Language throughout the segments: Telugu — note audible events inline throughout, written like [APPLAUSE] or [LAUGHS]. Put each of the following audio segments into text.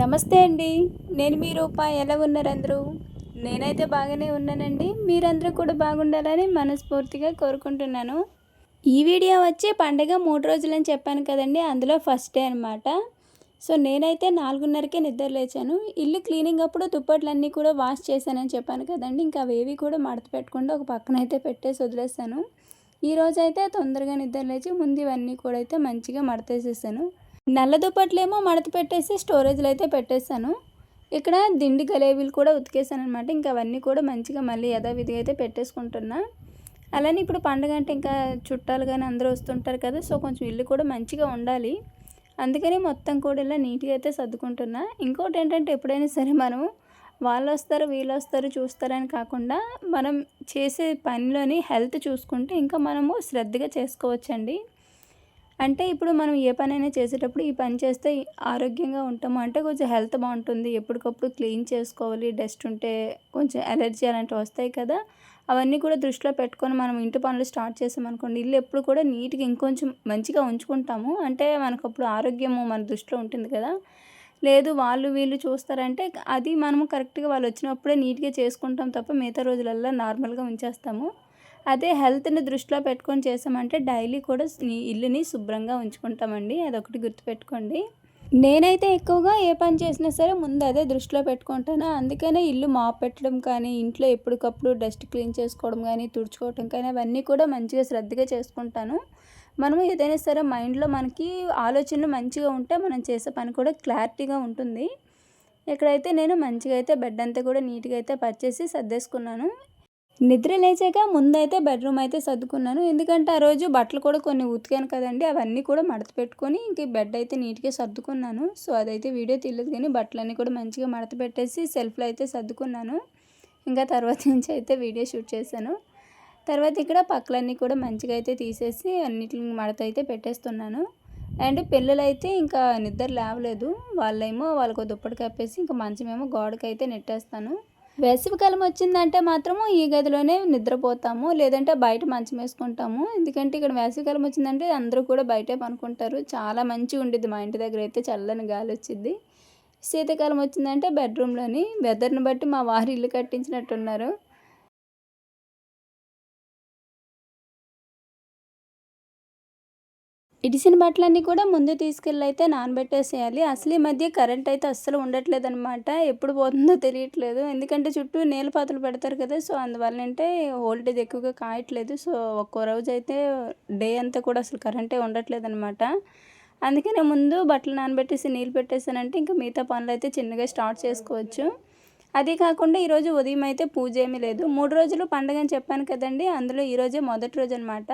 నమస్తే అండి. నేను మీ రూపాయి ఎలా ఉన్నారు అందరూ? నేనైతే బాగానే ఉన్నానండి. మీరందరూ కూడా బాగుండాలని మనస్ఫూర్తిగా కోరుకుంటున్నాను. ఈ వీడియో వచ్చి పండగ మూడు రోజులని చెప్పాను కదండి. అందులో ఫస్ట్ డే అనమాట సో నేనైతే నాలుగున్నరకే నిద్ర లేచాను. ఇల్లు క్లీనింగ్ అప్పుడు దుప్పట్లన్నీ కూడా వాష్ చేశానని చెప్పాను కదండి. ఇంకా అవేవి కూడా మడత పెట్టకుండా ఒక పక్కన అయితే పెట్టేసి వదిలేస్తాను ఈరోజైతే తొందరగా నిద్ర లేచి ముందు ఇవన్నీ కూడా అయితే మంచిగా మడతేసేసాను. నల్ల దుప్పట్లేమో మడత పెట్టేసి స్టోరేజ్లో అయితే పెట్టేశాను. ఇక్కడ దిండి గలేబీలు కూడా ఉతికేసాను అనమాట ఇంకా అవన్నీ కూడా మంచిగా మళ్ళీ యథావిధిగా అయితే పెట్టేసుకుంటున్నా. అలానే ఇప్పుడు పండగ అంటే ఇంకా చుట్టాలు కానీ అందరూ వస్తుంటారు కదా సో కొంచెం ఇల్లు కూడా మంచిగా ఉండాలి. అందుకని మొత్తం కూడా ఇలా నీట్గా అయితే సర్దుకుంటున్నా. ఇంకోటి ఏంటంటే ఎప్పుడైనా సరే మనం వాళ్ళు వస్తారు వీళ్ళు వస్తారు చూస్తారని కాకుండా మనం చేసే పనిలోని హెల్త్ చూసుకుంటే ఇంకా మనము శ్రద్ధగా చేసుకోవచ్చండి. అంటే ఇప్పుడు మనం ఏ పనైనా చేసేటప్పుడు ఈ పని చేస్తే ఆరోగ్యంగా ఉంటాము? అంటే కొంచెం హెల్త్ బాగుంటుంది. ఎప్పటికప్పుడు క్లీన్ చేసుకోవాలి. డస్ట్ ఉంటే కొంచెం ఎలర్జీ అలాంటివి వస్తాయి కదా. అవన్నీ కూడా దృష్టిలో పెట్టుకొని మనం ఇంటి పనులు స్టార్ట్ చేసామనుకోండి ఇల్లు ఎప్పుడు కూడా నీట్గా ఇంకొంచెం మంచిగా ఉంచుకుంటాము. అంటే మనకు అప్పుడు ఆరోగ్యము మన దృష్టిలో ఉంటుంది కదా. లేదు వాళ్ళు వీళ్ళు చూస్తారంటే అది మనము కరెక్ట్గా వాళ్ళు వచ్చినప్పుడే నీట్గా చేసుకుంటాం తప్ప మిగతా రోజులల్లో నార్మల్గా ఉంచేస్తాము. అదే హెల్త్ని దృష్టిలో పెట్టుకొని చేసామంటే డైలీ కూడా ఇల్లుని శుభ్రంగా ఉంచుకుంటామండి. అదొకటి గుర్తుపెట్టుకోండి. నేనైతే ఎక్కువగా ఏ పని చేసినా సరే ముందు అదే దృష్టిలో పెట్టుకుంటాను. అందుకనే ఇల్లు మాప్ పెట్టడం కానీ ఇంట్లో ఎప్పటికప్పుడు డస్ట్ క్లీన్ చేసుకోవడం కానీ తుడుచుకోవడం కానీ అవన్నీ కూడా మంచిగా శ్రద్ధగా చేసుకుంటాను. మనము ఏదైనా సరే మైండ్లో మనకి ఆలోచనలు మంచిగా ఉంటే మనం చేసే పని కూడా క్లారిటీగా ఉంటుంది. ఇక్కడైతే నేను మంచిగా అయితే బెడ్ అంతా కూడా నీట్గా అయితే పర్చేసి సర్దేసుకున్నాను. నిద్ర లేచాక ముందైతే బెడ్రూమ్ అయితే సర్దుకున్నాను. ఎందుకంటే ఆ రోజు బట్టలు కూడా కొన్ని ఉతికాను కదండి అవన్నీ కూడా మడత పెట్టుకొని ఇంక బెడ్ అయితే నీట్గా సర్దుకున్నాను. సో అదైతే వీడియో తీయలేదు కానీ బట్టలన్నీ కూడా మంచిగా మడత పెట్టేసి సెల్ఫ్లో అయితే సర్దుకున్నాను. ఇంకా తర్వాత నుంచి అయితే వీడియో షూట్ చేశాను. తర్వాత ఇక్కడ పక్కలన్నీ కూడా మంచిగా అయితే తీసేసి అన్నిటిని మడత అయితే పెట్టేస్తున్నాను. అండ్ పిల్లలైతే ఇంకా నిద్ర లేవలేదు. వాళ్ళేమో వాళ్ళకు దుప్పటి కప్పేసి ఇంకా మంచమేమో గోడకైతే నెట్టేస్తాను. వేసవికాలం వచ్చిందంటే మాత్రము ఈ గదిలోనే నిద్రపోతాము లేదంటే బయట మంచం వేసుకుంటాము. ఎందుకంటే ఇక్కడ వేసవికాలం వచ్చిందంటే అందరూ కూడా బయటే పనుకుంటారు. చాలా మంచిగా ఉండిద్ది మా ఇంటి దగ్గర అయితే చల్లని గాలి వచ్చింది శీతాకాలం వచ్చిందంటే బెడ్రూమ్లోని వెదర్ని బట్టి మా వారు ఇల్లు కట్టించినట్టున్నారు. ఇడిసిన బట్టలన్నీ కూడా ముందు తీసుకెళ్ళి అయితే నానబెట్టేసేయాలి. అసలు ఈ మధ్య కరెంట్ అయితే అస్సలు ఉండట్లేదు అనమాట ఎప్పుడు పోతుందో తెలియట్లేదు. ఎందుకంటే చుట్టూ నీళ్ళపాతలు పెడతారు కదా సో అందువల్ల అంటే వోల్టేజ్ ఎక్కువగా కాయట్లేదు. సో ఒక్కో రోజు అయితే డే అంతా కూడా అసలు కరెంటే ఉండట్లేదు అనమాట అందుకనే ముందు బట్టలు నానబెట్టేసి నీళ్ళు పెట్టేసానంటే ఇంకా మిగతా పనులు అయితే చిన్నగా స్టార్ట్ చేసుకోవచ్చు. అదే కాకుండా ఈరోజు ఉదయం అయితే పూజ ఏమీ లేదు. మూడు రోజులు పండుగ అని చెప్పాను కదండి. అందులో ఈరోజే మొదటి రోజు అనమాట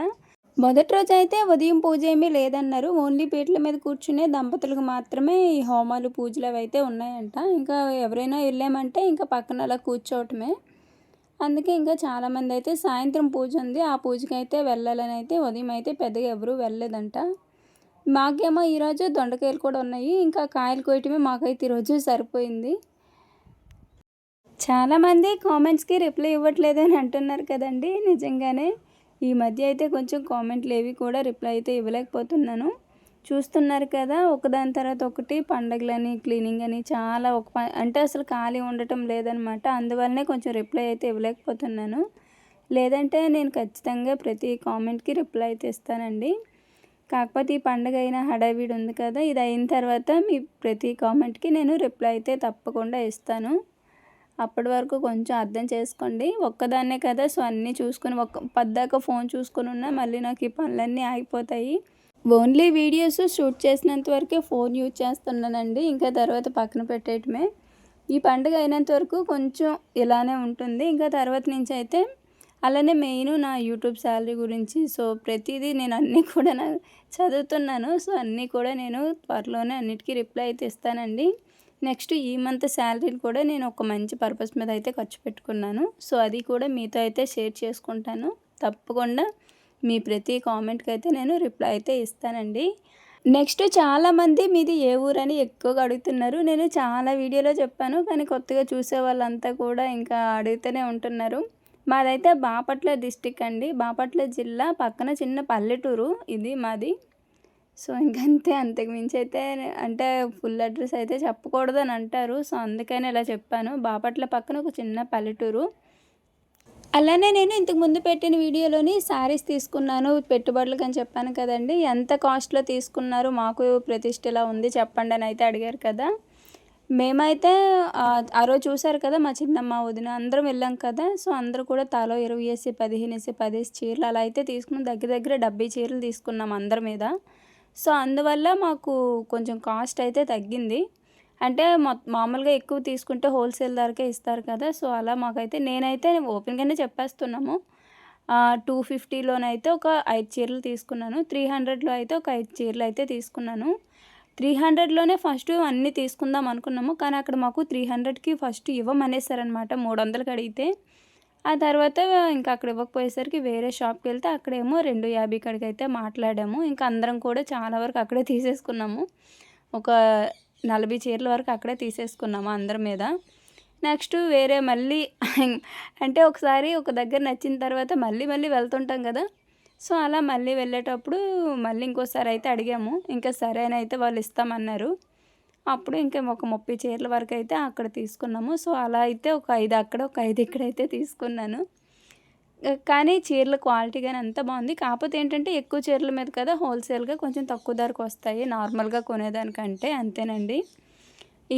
మొదటి రోజు అయితే ఉదయం పూజ ఏమీ లేదన్నారు. ఓన్లీ పీటల మీద కూర్చునే దంపతులకు మాత్రమే ఈ హోమాలు పూజలు అవి అయితే ఉన్నాయంట. ఇంకా ఎవరైనా వెళ్ళామంటే ఇంకా పక్కన అలా కూర్చోవటమే. అందుకే ఇంకా చాలామంది అయితే సాయంత్రం పూజ ఉంది. ఆ పూజకి అయితే వెళ్ళాలని అయితే ఉదయం అయితే పెద్దగా ఎవరూ వెళ్ళలేదంట. మాకేమో ఈరోజు దొండకాయలు కూడా ఉన్నాయి. ఇంకా కాయలు కోయటమే మాకైతే ఈరోజు సరిపోయింది. చాలామంది కామెంట్స్కి రిప్లై ఇవ్వట్లేదు అని అంటున్నారు కదండి నిజంగానే. ఈ మధ్య అయితే కొంచెం కామెంట్లు ఏవి కూడా రిప్లై అయితే ఇవ్వలేకపోతున్నాను. చూస్తున్నారు కదా ఒకదాని తర్వాత ఒకటి పండగలని క్లీనింగ్ అని చాలా ఒక అంటే అసలు ఖాళీ ఉండటం లేదనమాట. అందువల్లనే కొంచెం రిప్లై అయితే ఇవ్వలేకపోతున్నాను. లేదంటే నేను ఖచ్చితంగా ప్రతి కామెంట్కి రిప్లై అయితే ఇస్తానండి. కాకపోతే ఈ పండగ అయిన హడావిడి ఉంది కదా ఇది అయిన తర్వాత మీ ప్రతి కామెంట్కి నేను రిప్లై అయితే తప్పకుండా ఇస్తాను. అప్పటి వరకు కొంచెం అర్థం చేసుకోండి. ఒక్కదాన్నే కదా సో అన్నీ చూసుకొని ఒక్క పద్దాక ఫోన్ చూసుకుని ఉన్నా మళ్ళీ నాకు ఈ పనులన్నీ ఆగిపోతాయి. ఓన్లీ వీడియోస్ షూట్ చేసినంత వరకే ఫోన్ యూజ్ చేస్తున్నానండి. ఇంకా తర్వాత పక్కన పెట్టేయటమే. ఈ పండుగ అయినంత వరకు కొంచెం ఇలానే ఉంటుంది. ఇంకా తర్వాత నుంచి అయితే అలానే మెయిన్ నా యూట్యూబ్ శాలరీ గురించి. సో ప్రతిదీ నేను అన్నీ కూడా చదువుతున్నాను. సో అన్నీ కూడా నేను త్వరలోనే అన్నిటికీ రిప్లై అయితే ఇస్తానండి. నెక్స్ట్ ఈ మంత్ శాలరీని కూడా నేను ఒక మంచి పర్పస్ మీద అయితే ఖర్చు పెట్టుకున్నాను. సో అది కూడా మీతో అయితే షేర్ చేసుకుంటాను. తప్పకుండా మీ ప్రతి కామెంట్కి అయితే నేను రిప్లై అయితే ఇస్తానండి. నెక్స్ట్ చాలామంది మీది ఏ ఊరని ఎక్కువగా అడుగుతున్నారు. నేను చాలా వీడియోలో చెప్పాను కానీ కొత్తగా చూసే వాళ్ళంతా కూడా ఇంకా అడుగుతూనే ఉంటున్నారు. మాదైతే బాపట్ల డిస్టిక్ అండి. బాపట్ల జిల్లా పక్కన చిన్న పల్లెటూరు ఇది మాది. సో ఇంకంతే అంతకుమించి అయితే అంటే ఫుల్ అడ్రస్ అయితే చెప్పకూడదు అని అంటారు. సో అందుకని ఇలా చెప్పాను. బాపట్ల పక్కన ఒక చిన్న పల్లెటూరు. అలానే నేను ఇంతకు ముందు పెట్టిన వీడియోలోని శారీస్ తీసుకున్నాను పెట్టుబడులకు అని చెప్పాను కదండి. ఎంత కాస్ట్లో తీసుకున్నారు మాకు ప్రతిష్ట ఇలా ఉంది చెప్పండి అని అయితే అడిగారు కదా. మేమైతే ఆ, ఆ రోజు చూసారు కదా మా చిన్నమ్మ వదిన అందరం వెళ్ళాం కదా. సో అందరూ కూడా తలో ఇరవై వేసి పదిహేను వేసి పదేసి చీరలు అలా అయితే తీసుకున్నాం దగ్గర దగ్గర డెబ్బై చీరలు తీసుకున్నాం అందరి మీద. సో అందువల్ల మాకు కొంచెం కాస్ట్ అయితే తగ్గింది. అంటే మామూలుగా ఎక్కువ తీసుకుంటే హోల్సేల్ ధరకే ఇస్తారు కదా సో అలా మాకైతే నేనైతే ఓపెన్గానే చెప్పేస్తున్నాము. టూ ఫిఫ్టీలోనైతే ఒక ఐదు చీరలు తీసుకున్నాను. త్రీ హండ్రెడ్లో అయితే ఒక ఐదు చీరలు అయితే తీసుకున్నాను. త్రీ హండ్రెడ్లోనే ఫస్ట్ అన్నీ తీసుకుందాం అనుకున్నాము కానీ అక్కడ మాకు త్రీ హండ్రెడ్కి ఫస్ట్ ఇవ్వమనేసారనమాట మూడు వందలకి అడిగితే. ఆ తర్వాత ఇంకా అక్కడ ఇవ్వకపోయేసరికి వేరే షాప్కి వెళ్తే అక్కడేమో రెండు యాభై కాడికి అయితే మాట్లాడాము. ఇంకా అందరం కూడా చాలా వరకు అక్కడే తీసేసుకున్నాము. ఒక నలభై చీరల వరకు అక్కడే తీసేసుకున్నాము అందరి మీద. నెక్స్ట్ వేరే మళ్ళీ [LAUGHS] అంటే ఒకసారి ఒక దగ్గర నచ్చిన తర్వాత మళ్ళీ మళ్ళీ వెళ్తుంటాం కదా. సో అలా మళ్ళీ వెళ్ళేటప్పుడు మళ్ళీ ఇంకోసారి అయితే అడిగాము. ఇంకా సరే అని అయితే వాళ్ళు ఇస్తామన్నారు. అప్పుడు ఇంకా ఒక ముప్పై చీరల వరకు అయితే అక్కడ తీసుకున్నాము. సో అలా అయితే ఒక ఐదు అక్కడ ఒక ఐదు ఇక్కడ అయితే తీసుకున్నాను. కానీ చీరల క్వాలిటీ కానీ అంత బాగుంది. కాకపోతే ఏంటంటే ఎక్కువ చీరల మీద కదా హోల్సేల్గా కొంచెం తక్కువ ధరకు వస్తాయి. నార్మల్గా కొనేదానికంటే అంతేనండి.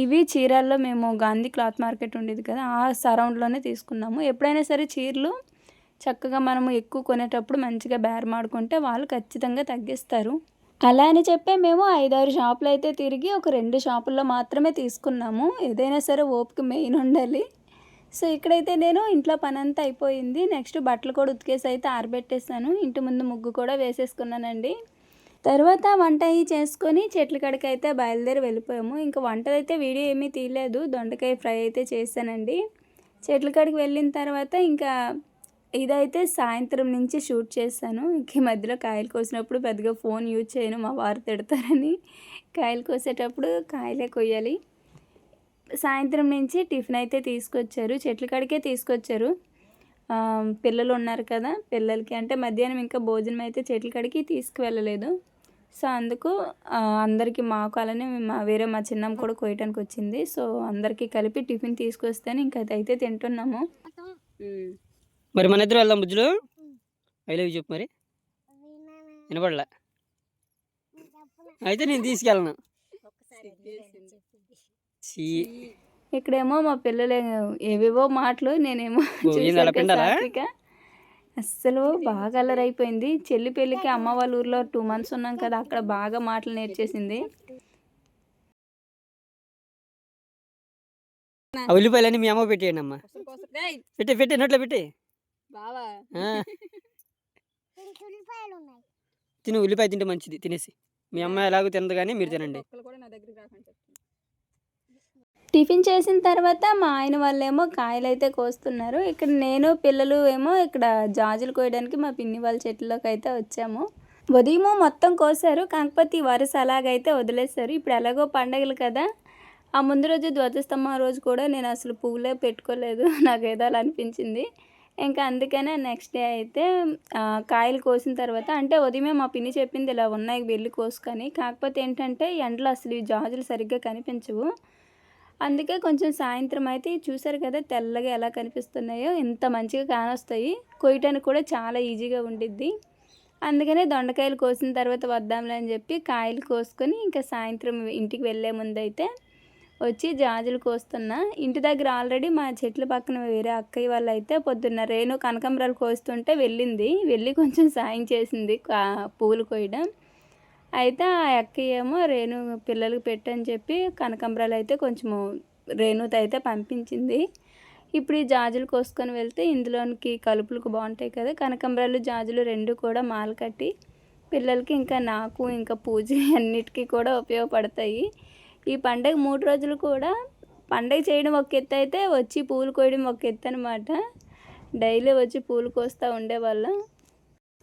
ఇవి చీరల్లో మేము గాంధీ క్లాత్ మార్కెట్ ఉండేది కదా ఆ సరౌండ్లోనే తీసుకున్నాము. ఎప్పుడైనా సరే చీరలు చక్కగా మనము ఎక్కువ కొనేటప్పుడు మంచిగా బేరమాడుకుంటే వాళ్ళు ఖచ్చితంగా తగ్గిస్తారు. అలా అని చెప్పే మేము ఐదారు షాపులు అయితే తిరిగి ఒక రెండు షాపుల్లో మాత్రమే తీసుకున్నాము. ఏదైనా సరే ఓపిక మెయిన్ ఉండాలి. సో ఇక్కడైతే నేను ఇంట్లో పని అంతా అయిపోయింది. నెక్స్ట్ బట్టలు కూడా ఉతికేసి అయితే ఆరబెట్టేసాను ఇంటి ముందు ముగ్గు కూడా వేసేసుకున్నానండి. తర్వాత వంట అయ్యి చేసుకొని చెట్ల కాడికి అయితే బయలుదేరి వెళ్ళిపోయాము. ఇంకా వంటలు అయితే వీడియో ఏమీ తీయలేదు. దొండకాయ ఫ్రై అయితే చేశానండి. చెట్ల కడికి వెళ్ళిన తర్వాత ఇంకా ఇదైతే సాయంత్రం నుంచి షూట్ చేశాను. ఇంక మధ్యలో కాయలు కోసినప్పుడు పెద్దగా ఫోన్ యూజ్ చేయను మా వారు తిడతారని. కాయలు కోసేటప్పుడు కాయలే కొయ్యాలి. సాయంత్రం నుంచి టిఫిన్ అయితే తీసుకొచ్చారు చెట్ల కాడికే తీసుకొచ్చారు. పిల్లలు ఉన్నారు కదా పిల్లలకి అంటే మధ్యాహ్నం ఇంకా భోజనం అయితే చెట్ల కాడికి తీసుకువెళ్ళలేదు. సో అందుకు అందరికీ మాకు అలానే మా వేరే మా చిన్నమ్మ కూడా కోయటానికి వచ్చింది. సో అందరికీ కలిపి టిఫిన్ తీసుకొస్తేనే ఇంకా అయితే తింటున్నాము. మరి మన ఇద్దరు వెళ్దాం బుజ్జులు. ఐ లవ్ చెప్పు మరి. వినపడలే అయితే నేను తీసుకెళ్ళను. ఇక్కడేమో మా పిల్లలు ఏవేవో మాటలు నేనేమో అస్సలు బాగా అల్లరైపోయింది చెల్లి పెళ్ళికి అమ్మ వాళ్ళ ఊర్లో టూ మంత్స్ ఉన్నాం కదా అక్కడ బాగా మాటలు నేర్చేసింది. ఆ ఉల్లిపాయలన్నీ మీ అమ్మ పెట్టేయండి అమ్మ. పెట్టి పెట్టి నోట్లో పెట్టి. బావా. తిను ఉల్లిపాయ తింటే మంచిది తినేసి. మీ అమ్మ ఎలాగో తినదు కానీ మీరు తినండి. టిఫిన్ చేసిన తర్వాత మా ఆయన వాళ్ళేమో కాయలు అయితే కోస్తున్నారు. ఇక్కడ నేను పిల్లలు ఏమో ఇక్కడ జాజులు కోయడానికి మా పిన్ని వాళ్ళ చెట్లలోకి అయితే వచ్చాము. ఉదయం మొత్తం కోసారు కాకపోతే ఈ వరుస అలాగైతే వదిలేశారు. ఇప్పుడు ఎలాగో పండగలు కదా ఆ ముందు రోజు ధ్వజస్తంభం రోజు కూడా నేను అసలు పువ్వులే పెట్టుకోలేదు. [LAUGHS] నాకు ఏదో అలా అనిపించింది. ఇంకా అందుకనే నెక్స్ట్ డే అయితే కాయలు కోసిన తర్వాత అంటే ఉదయమే మా పిన్ని చెప్పింది ఇలా ఉన్నాయి వెళ్ళి కోసుకొని. కాకపోతే ఏంటంటే ఎండలో అసలు ఈ జాజులు సరిగ్గా కనిపించవు. అందుకే కొంచెం సాయంత్రం అయితే చూసారు కదా తెల్లగా ఎలా కనిపిస్తున్నాయో ఇంత మంచిగా కానొస్తాయి. కొయ్యటానికి కూడా చాలా ఈజీగా ఉండిద్ది. అందుకనే దొండకాయలు కోసిన తర్వాత వద్దాంలే అని చెప్పి కాయలు కోసుకొని ఇంకా సాయంత్రం ఇంటికి వెళ్ళే ముందు అయితే వచ్చి జాజులు కోస్తున్నా. ఇంటి దగ్గర ఆల్రెడీ మా చెట్ల పక్కన వేరే అక్కయ్య వాళ్ళు అయితే పొద్దున్న రేణు కనకాంబరాలు కోస్తుంటే వెళ్ళింది. వెళ్ళి కొంచెం సాయం చేసింది పువ్వులు కోయడం. అయితే ఆ అక్కయ్య ఏమో రేణు పిల్లలకి పెట్టని చెప్పి కనకాంబరాలు అయితే కొంచెము రేణుతో అయితే పంపించింది. ఇప్పుడు ఈ జాజులు కోసుకొని వెళ్తే ఇందులోనికి కలుపులకు బాగుంటాయి కదా. కనకాంబరాలు జాజులు రెండు కూడా మాల కట్టి పిల్లలకి ఇంకా నాకు ఇంకా పూజ అన్నిటికీ కూడా ఉపయోగపడతాయి. ఈ పండగ మూడు రోజులు కూడా పండగ చేయడం ఒక ఎత్తు అయితే వచ్చి పూలు కోయడం ఒక ఎత్తు అనమాట డైలీ వచ్చి పూలు కోస్తూ ఉండేవాళ్ళం.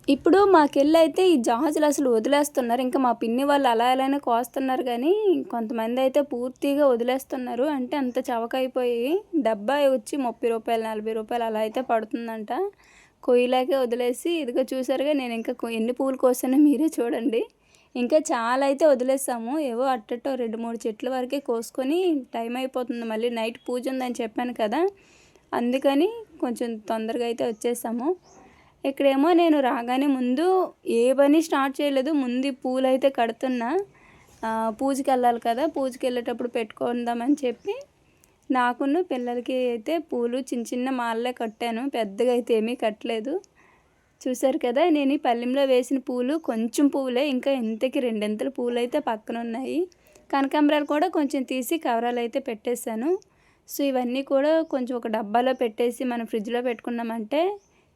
ఇప్పుడు మాకెళ్ళి అయితే ఈ జాజులు అసలు వదిలేస్తున్నారు. ఇంకా మా పిన్ని వాళ్ళు అలా అలానే కోస్తున్నారు కానీ కొంతమంది అయితే పూర్తిగా వదిలేస్తున్నారు. అంటే అంత చవకైపోయి డబ్బా వచ్చి ముప్పై రూపాయలు నలభై రూపాయలు అలా అయితే పడుతుందంట. కొయ్యలాగే వదిలేసి ఇదిగో చూసారుగా నేను ఇంకా ఎన్ని పూలు కోసానో మీరే చూడండి. ఇంకా చాలా అయితే వదిలేసాము. ఏవో అట్టట్టో రెండు మూడు చెట్ల వరకే కోసుకొని టైం అయిపోతుంది. మళ్ళీ నైట్ పూజ ఉందని చెప్పాను కదా అందుకని కొంచెం తొందరగా అయితే వచ్చేసాము. ఇక్కడేమో నేను రాగానే ముందు ఏ పని స్టార్ట్ చేయలేదు. ముందు పూలు అయితే కడుతున్నా. పూజకి వెళ్ళాలి కదా పూజకి వెళ్ళేటప్పుడు పెట్టుకుందామని చెప్పి నాకును పిల్లలకి అయితే పూలు చిన్న చిన్న మాలలే కట్టాను. పెద్దగా అయితే ఏమీ కట్టలేదు. చూసారు కదా నేను ఈ పల్లెంలో వేసిన పూలు కొంచెం పూలే ఇంకా ఇంతకి రెండింతల పూలు అయితే పక్కన ఉన్నాయి కనకాంబరాలు కూడా కొంచెం తీసి కవరాలు అయితే పెట్టేశాను. సో ఇవన్నీ కూడా కొంచెం ఒక డబ్బాలో పెట్టేసి మనం ఫ్రిడ్జ్లో పెట్టుకున్నామంటే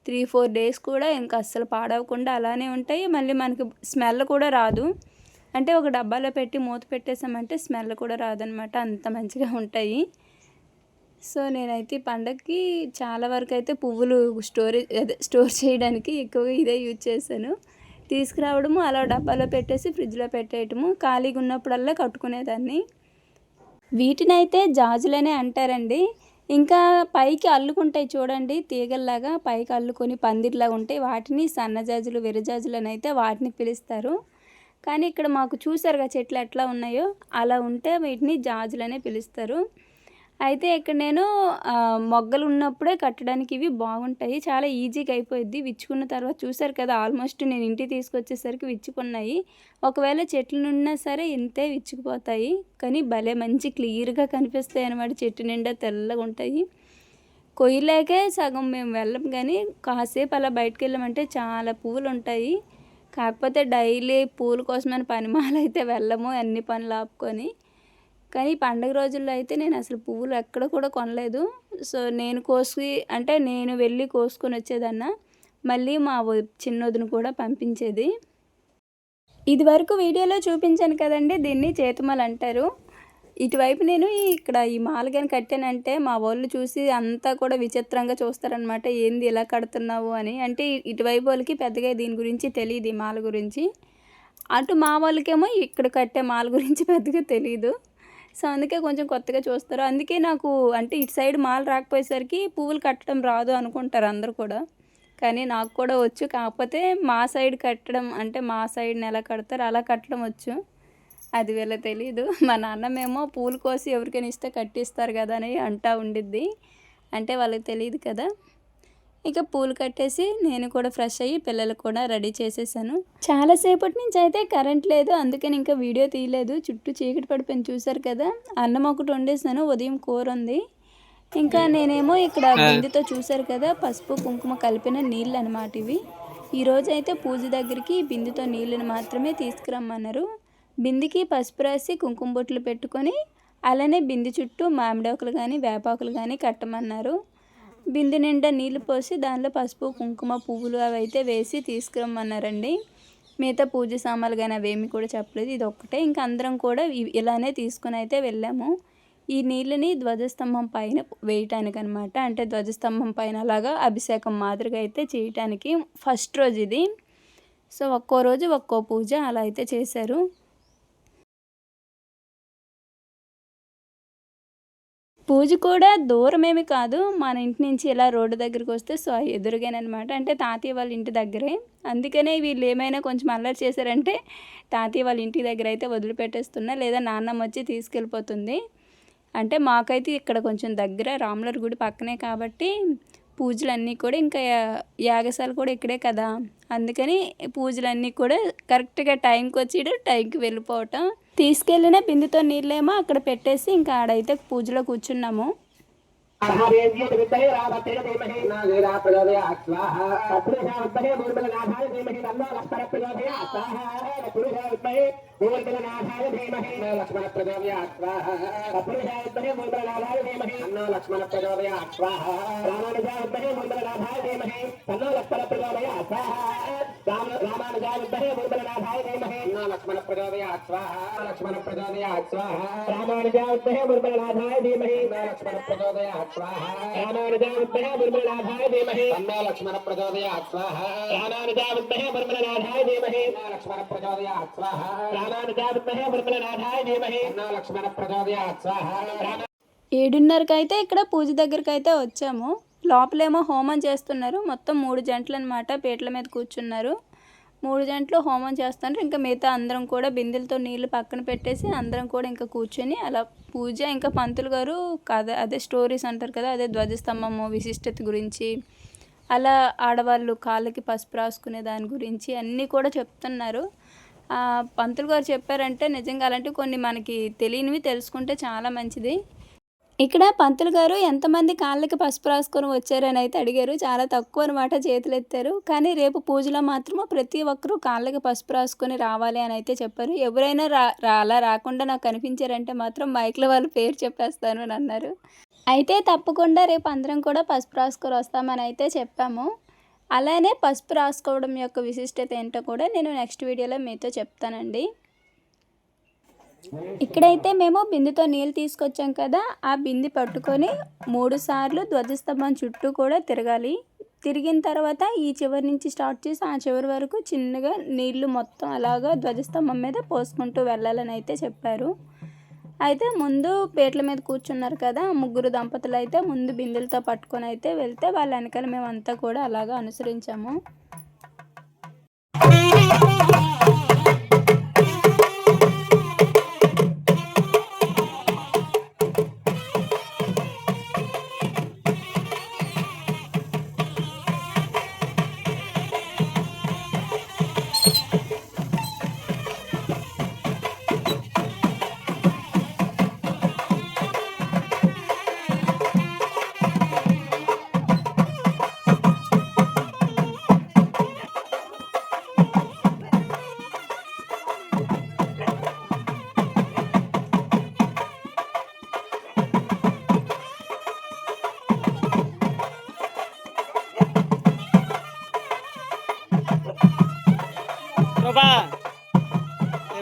త్రీ ఫోర్ డేస్ కూడా ఇంకా అస్సలు పాడవకుండా అలానే ఉంటాయి. మళ్ళీ మనకి స్మెల్ కూడా రాదు. అంటే ఒక డబ్బాలో పెట్టి మూత పెట్టేసామంటే స్మెల్ కూడా రాదనమాట అంత మంచిగా ఉంటాయి. సో నేనైతే పండగకి చాలా వరకు అయితే పువ్వులు స్టోరేజ్ అదే స్టోర్ చేయడానికి ఎక్కువగా ఇదే యూజ్ చేశాను. తీసుకురావడము అలా డబ్బాలో పెట్టేసి ఫ్రిడ్జ్లో పెట్టేయటము ఖాళీగా ఉన్నప్పుడల్లా కట్టుకునేదాన్ని. వీటినైతే జాజులనే అంటారండి. ఇంకా పైకి అల్లుకుంటాయి చూడండి తీగల్లాగా పైకి అల్లుకొని పందిర్లాగా ఉంటాయి. వాటిని సన్నజాజులు విరజాజులు అని అయితే వాటిని పిలుస్తారు. కానీ ఇక్కడ మాకు చూసారుగా చెట్లు ఎట్లా ఉన్నాయో అలా ఉంటే వీటిని జాజులనే పిలుస్తారు. అయితే ఇక్కడ నేను మొగ్గలు ఉన్నప్పుడే కట్టడానికి ఇవి బాగుంటాయి. చాలా ఈజీగా అయిపోయింది విచ్చుకున్న తర్వాత చూసారు కదా ఆల్మోస్ట్ నేను ఇంటికి తీసుకొచ్చేసరికి విచ్చుకున్నాయి. ఒకవేళ చెట్లు ఉన్నా సరే ఇంతే విచ్చుకుపోతాయి. కానీ భలే మంచి క్లియర్గా కనిపిస్తాయి అన్నమాట. చెట్టు నిండా తెల్లగా ఉంటాయి. కొయ్యలేకే సగం మేము వెళ్ళం కానీ కాసేపు అలా బయటకు వెళ్ళామంటే చాలా పువ్వులు ఉంటాయి. కాకపోతే డైలీ పూల కోసమని పని మాలైతే వెళ్ళము అన్ని పనులు ఆపుకొని. కానీ ఈ పండగ రోజుల్లో అయితే నేను అసలు పువ్వులు ఎక్కడ కూడా కొనలేదు. సో నేను కోసి అంటే నేను వెళ్ళి కోసుకొని వచ్చేదన్న మళ్ళీ మా చిన్న చిన్నోదిని కూడా పంపించేది. ఇది వరకు వీడియోలో చూపించాను కదండి దీన్ని చేతుమల అంటారు. ఇటువైపు నేను ఇక్కడ ఈ మాలగాని కట్టానంటే మా వాళ్ళు చూసి అంతా కూడా విచిత్రంగా చూస్తారనమాట ఏంది ఇలా కడుతున్నావు అని. అంటే ఇటువైపు వాళ్ళకి పెద్దగా దీని గురించి తెలియదు ఈ మాల గురించి. అటు మా వాళ్ళకేమో ఇక్కడ కట్టే మాల గురించి పెద్దగా తెలియదు సో అందుకే కొంచెం కొత్తగా చూస్తారు. అందుకే నాకు అంటే ఇటు సైడ్ మాల రాకపోయేసరికి పువ్వులు కట్టడం రాదు అనుకుంటారు అందరు కూడా. కానీ నాకు కూడా వచ్చు. కాకపోతే మా సైడ్ కట్టడం అంటే మా సైడ్ని ఎలా కడతారు. అలా కట్టడం వచ్చు. అది వీళ్ళ తెలియదు మా నాన్నమేమో పూలు కోసి ఎవరికైనా ఇస్తే కట్టిస్తారు కదా అని అంటా ఉండిద్ది. అంటే వాళ్ళకి తెలియదు కదా. ఇక పూలు కట్టేసి నేను కూడా ఫ్రెష్ అయ్యి పిల్లలకు కూడా రెడీ చేసేసాను. చాలాసేపటి నుంచి అయితే కరెంట్ లేదు అందుకని ఇంకా వీడియో తీయలేదు. చుట్టూ చీకటి పడిపోయింది చూసారు కదా? అన్నం ఒకటి వండేసాను ఉదయం కూర ఉంది. ఇంకా నేనేమో ఇక్కడ బిందెతో చూసారు కదా పసుపు కుంకుమ కలిపిన నీళ్ళు అనమాట ఇవి ఈరోజు అయితే పూజ దగ్గరికి బిందెతో నీళ్ళని మాత్రమే తీసుకురమ్మన్నారు. బిందెకి పసుపు రాసి కుంకుమ బొట్లు పెట్టుకొని అలానే బిందె చుట్టూ మామిడాకులు కానీ వేపాకులు కానీ కట్టమన్నారు. బిందు నిండా నీళ్ళు పోసి దానిలో పసుపు కుంకుమ పువ్వులు అవి అయితే వేసి తీసుకురమ్మన్నారండి. మిగతా పూజ సామాన్లు కానీ అవేమి కూడా చెప్పలేదు. ఇది ఒక్కటే. ఇంకా అందరం కూడా ఇలానే తీసుకుని అయితే వెళ్ళాము. ఈ నీళ్ళని ధ్వజస్తంభం పైన వేయటానికి అనమాట అంటే ధ్వజస్తంభం పైన అలాగా అభిషేకం మాదిరిగా అయితే చేయటానికి ఫస్ట్ రోజు ఇది. సో ఒక్కో రోజు ఒక్కో పూజ అలా అయితే చేశారు. పూజ కూడా దూరమేమి కాదు. మన ఇంటి నుంచి ఇలా రోడ్డు దగ్గరికి వస్తే సో ఎదురుగానమాట అంటే తాతయ్య వాళ్ళ ఇంటి దగ్గరే. అందుకనే వీళ్ళు ఏమైనా కొంచెం అల్లరి చేశారంటే తాతయ్య వాళ్ళ ఇంటి దగ్గర అయితే వదిలిపెట్టేస్తున్నా లేదా నాన్నమ్మ వచ్చి తీసుకెళ్ళిపోతుంది. అంటే మాకైతే ఇక్కడ కొంచెం దగ్గర రాములర్ గుడి పక్కనే కాబట్టి పూజలన్నీ కూడా ఇంకా యాగశాల కూడా ఇక్కడే కదా. అందుకని పూజలన్నీ కూడా కరెక్ట్గా టైంకి వచ్చి టైంకి వెళ్ళిపోవటం. తీసుకెళ్ళిన బిందుతో నీళ్ళేమో అక్కడ పెట్టేసి ఇంకా ఆడైతే పూజలో కూర్చున్నాము. విద్మహే తత్పురుషా విద్మహే మూర్బలనాథాయ ధీమహి తన్నో లక్ష్మణ ప్రచోదయాత్ స్వాహా తత్పురుషా విద్మహే మూర్బలనాథాయ ధీమహి తన్నో లక్ష్మణ ప్రచోదయాత్ స్వాహా తత్పురుషా విద్మహే మూర్బలనాథాయ ధీమహి తన్నో లక్ష్మణ ప్రచోదయాత్ స్వాహా లక్ష్మణ ప్రచోదయాత్ స్వాహా రామ రామానుజా విద్మహే మూర్బలనాథాయ ధీమహి లక్ష్మణ ప్రచోదయాత్ స్వాహా లక్ష్మణ ప్రచోదయాత్ స్వాహా రామానుజా విద్మహే మూర్బలనాథాయ ధీమహి తన్నో లక్ష్మణ ప్రచోదయాత్ స్వాహా రామానుజా విద్మహే మూర్బలనాథాయ ధీమహి లక్ష్మణ ప్రచోదయాత్ స్వాహా రామానుజా విద్మహే మూర్బలనాథాయ ధీమహి లక్ష్మణ ప్రచోదయాత్ స్వాహా రామానుజా విద్మహే మూర్బలనాథాయ ధీమహి తన్నో లక్ష్మణ ప్రచోదయాత్ స్వాహా రామ ఏడున్నరకి అయితే ఇక్కడ పూజ దగ్గరికి అయితే వచ్చాము. లోపలేమో హోమం చేస్తున్నారు. మొత్తం మూడు జంటలు అనమాట పీటల మీద కూర్చున్నారు. మూడు గంటలు హోమం చేస్తారు ఇంకా మిగతా అందరం కూడా బిందెలతో నీళ్ళు పక్కన పెట్టేసి అందరం కూడా ఇంకా కూర్చొని అలా పూజ ఇంకా పంతులు గారు కథ అదే స్టోరీస్ అంటారు కదా అదే ధ్వజస్తంభము విశిష్టత గురించి అలా ఆడవాళ్ళు కాళ్ళకి పసుపు రాసుకునే దాని గురించి అన్నీ కూడా చెప్తున్నారు. పంతులు గారు చెప్పారంటే నిజంగా అలాంటివి కొన్ని మనకి తెలియనివి తెలుసుకుంటే చాలా మంచిది. ఇక్కడ పంతులు గారు ఎంతమంది కాళ్ళకి పసుపు రాసుకొని వచ్చారని అయితే అడిగారు. చాలా తక్కువ అనమాట చేతులు ఎత్తారు కానీ రేపు పూజలో మాత్రం ప్రతి ఒక్కరూ కాళ్ళకి పసుపు రాసుకొని రావాలి అని అయితే చెప్పారు. ఎవరైనా రా రా- అలా రాకుండా నాకు కనిపించారంటే మాత్రం మైక్లో వాళ్ళ పేరు చెప్పేస్తాను అని అన్నారు. అయితే తప్పకుండా రేపు అందరం కూడా పసుపు రాసుకొని వస్తామని అయితే చెప్పాము. అలానే పసుపు రాసుకోవడం యొక్క విశిష్టత ఏంటో కూడా నేను నెక్స్ట్ వీడియోలో మీతో చెప్తానండి. ఇక్కడైతే మేము బిందెతో నీళ్ళు తీసుకొచ్చాం కదా ఆ బిందె పట్టుకొని మూడు సార్లు ధ్వజస్తంభం చుట్టూ కూడా తిరగాలి. తిరిగిన తర్వాత ఈ చివరి నుంచి స్టార్ట్ చేసి ఆ చివరి వరకు చిన్నగా నీళ్ళు మొత్తం అలాగా ధ్వజస్తంభం మీద పోసుకుంటూ వెళ్ళాలని అయితే చెప్పారు. అయితే ముందు పీటల మీద కూర్చున్నారు కదా ముగ్గురు దంపతులు అయితే ముందు బిందెలతో పట్టుకొని అయితే వెళ్తే వాళ్ళ వెనకాల మేమంతా కూడా అలాగా అనుసరించాము. శోభా ఏ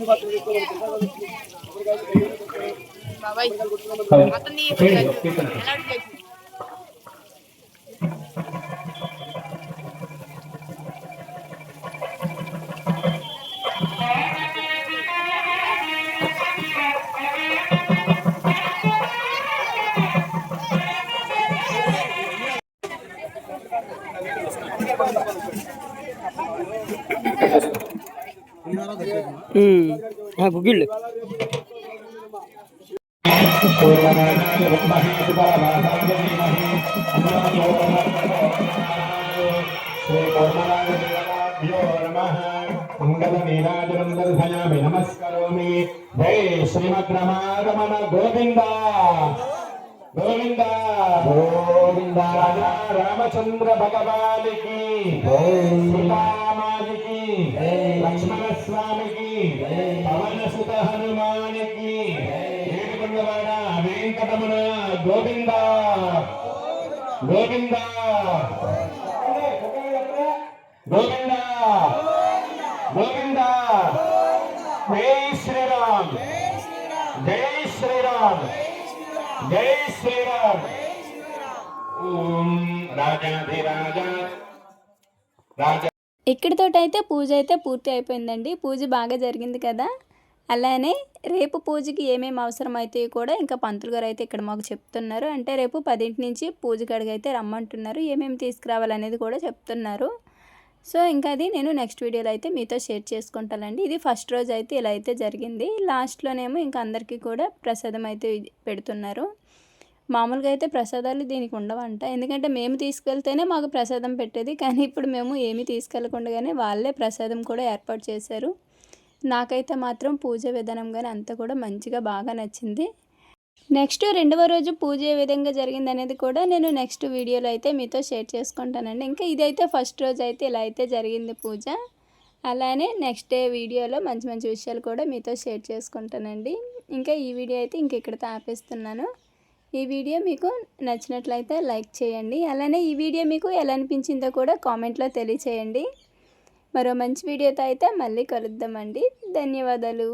మచ్చా గుగ్గిళ్ళు మంగళనీరాజనం దర్శయామి నమస్కరోమి. జై శ్రీమద్రమారమణ గోవింద. గోవింద. గోవింద రాజా రామచంద్ర భగవానికి. సీతామాదికి. లక్ష్మణ స్వామికి గోవింద. గోవింద. గోవింద. జై శ్రీరామ్. జై శ్రీరామ్. జై శ్రీరామ్. ఓం రాజాధిరాజ రాజా. ఇక్కడితోటైతే పూజ అయితే పూర్తి అయిపోయిందండి. పూజ బాగా జరిగింది కదా? అలానే రేపు పూజకి ఏమేమి అవసరమైతే కూడా ఇంకా పంతులు గారు అయితే ఇక్కడ మాకు చెప్తున్నారు. అంటే రేపు పదింటి నుంచి పూజ కాడికి అయితే రమ్మంటున్నారు. ఏమేమి తీసుకురావాలనేది కూడా చెప్తున్నారు. సో ఇంకా అది నేను నెక్స్ట్ వీడియోలో అయితే మీతో షేర్ చేసుకుంటానండి. ఇది ఫస్ట్ రోజు అయితే ఇలా అయితే జరిగింది. లాస్ట్లోనేమో ఇంకా అందరికీ కూడా ప్రసాదం అయితే పెడుతున్నారు. మామూలుగా అయితే ప్రసాదాలు దీనికి ఉండవంట. ఎందుకంటే మేము తీసుకెళ్తేనే మాకు ప్రసాదం పెట్టేది. కానీ ఇప్పుడు మేము ఏమీ తీసుకెళ్ళకుండానే వాళ్ళే ప్రసాదం కూడా ఏర్పాటు చేశారు. నాకైతే మాత్రం పూజ విధానం కానీ అంతా కూడా మంచిగా బాగా నచ్చింది. నెక్స్ట్ రెండవ రోజు పూజ ఏ విధంగా జరిగింది అనేది కూడా నేను నెక్స్ట్ వీడియోలో అయితే మీతో షేర్ చేసుకుంటానండి. ఇంకా ఇదైతే ఫస్ట్ రోజు అయితే ఇలా అయితే జరిగింది పూజ. అలానే నెక్స్ట్ డే వీడియోలో మంచి మంచి విషయాలు కూడా మీతో షేర్ చేసుకుంటానండి. ఇంకా ఈ వీడియో అయితే ఇంక ఇక్కడితో ఆపేస్తున్నాను. ఈ వీడియో మీకు నచ్చినట్లయితే లైక్ చేయండి. అలానే ఈ వీడియో మీకు ఎలా అనిపించిందో కూడా కామెంట్లో తెలియచేయండి. మరో మంచి వీడియోతో అయితే మళ్ళీ కలుద్దామండి. ధన్యవాదాలు.